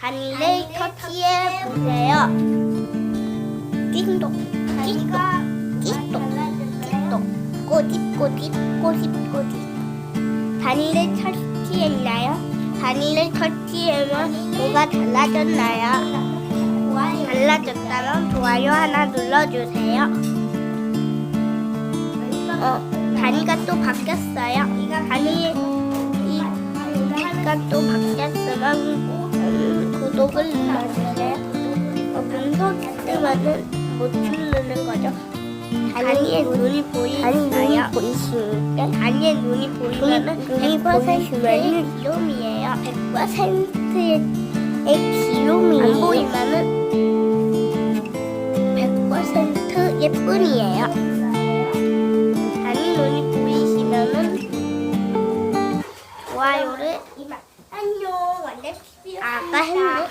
다니를 터치해 보세요. 띵동, 띵동, 띵동, 띵동, 꼬집, 꼬집, 꼬집, 꼬집. 다니를 터치했나요? 다니를 터치하면 뭐가 달라졌나요? 달라졌다면 좋아요 하나 눌러주세요. 어, 다니가 또 바뀌었어요. 다니, 이, 다니가 또 바뀌었으면 음, 구독을 눌러주세요. 어, 분석 있으면은 못 누르는 거죠. 다니의 눈이 보이나요? 보이시니까 다니의 눈이 보이면은 100%의 기름이에요. 100%의 기름이에요. 안 보이면은 100% 예쁜이에요. 다니 눈이 보이시면은 좋아요를 안녕 완전 아까 했네.